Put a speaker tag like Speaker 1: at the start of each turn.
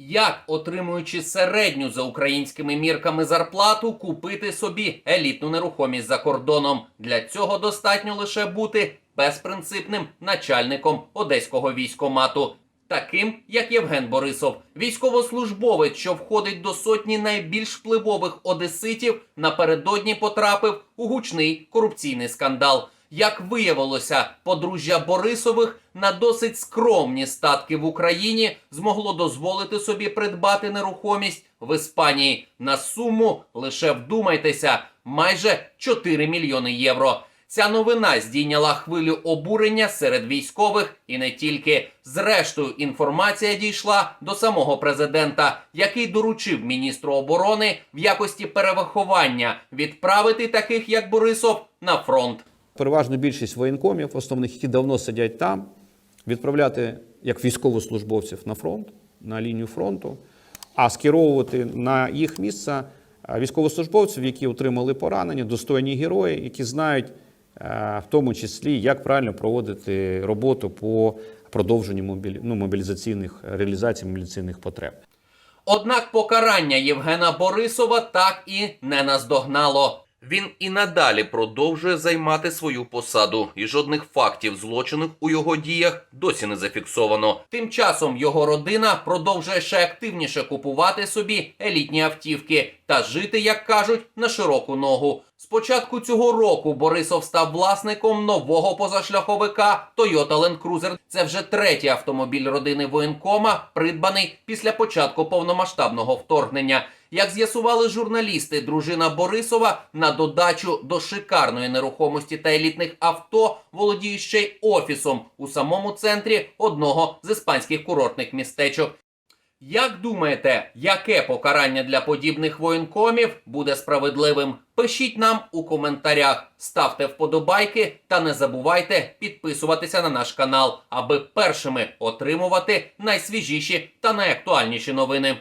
Speaker 1: Як, отримуючи середню за українськими мірками зарплату, купити собі елітну нерухомість за кордоном? Для цього достатньо лише бути безпринципним начальником одеського військомату. Таким, як Євген Борисов, військовослужбовець, що входить до сотні найбільш впливових одеситів, напередодні потрапив у гучний корупційний скандал. Як виявилося, подружжя Борисових на досить скромні статки в Україні змогло дозволити собі придбати нерухомість в Іспанії на суму лише вдумайтеся майже 4 мільйони євро. Ця новина здійняла хвилю обурення серед військових і не тільки. Зрештою, інформація дійшла до самого президента, який доручив міністру оборони в якості перевиховання відправити таких як Борисов на фронт.
Speaker 2: Переважну більшість воєнкомів, основних, які давно сидять там, відправляти як військовослужбовців на фронт, на лінію фронту, а скеровувати на їх місце військовослужбовців, які отримали поранення, достойні герої, які знають в тому числі, як правильно проводити роботу по продовженню мобілі... ну, мобілізаційних реалізації мобілізаційних потреб.
Speaker 1: Однак покарання Євгена Борисова так і не наздогнало. Він і надалі продовжує займати свою посаду, і жодних фактів злочинних у його діях досі не зафіксовано. Тим часом його родина продовжує ще активніше купувати собі елітні автівки та жити, як кажуть, на широку ногу. З початку цього року Борисов став власником нового позашляховика Toyota Land Cruiser. Це вже третій автомобіль родини воєнкома, придбаний після початку повномасштабного вторгнення. Як з'ясували журналісти, дружина Борисова на додачу до шикарної нерухомості та елітних авто володіє ще й офісом у самому центрі одного з іспанських курортних містечок. Як думаєте, яке покарання для подібних воєнкомів буде справедливим? Пишіть нам у коментарях, ставте вподобайки та не забувайте підписуватися на наш канал, аби першими отримувати найсвіжіші та найактуальніші новини.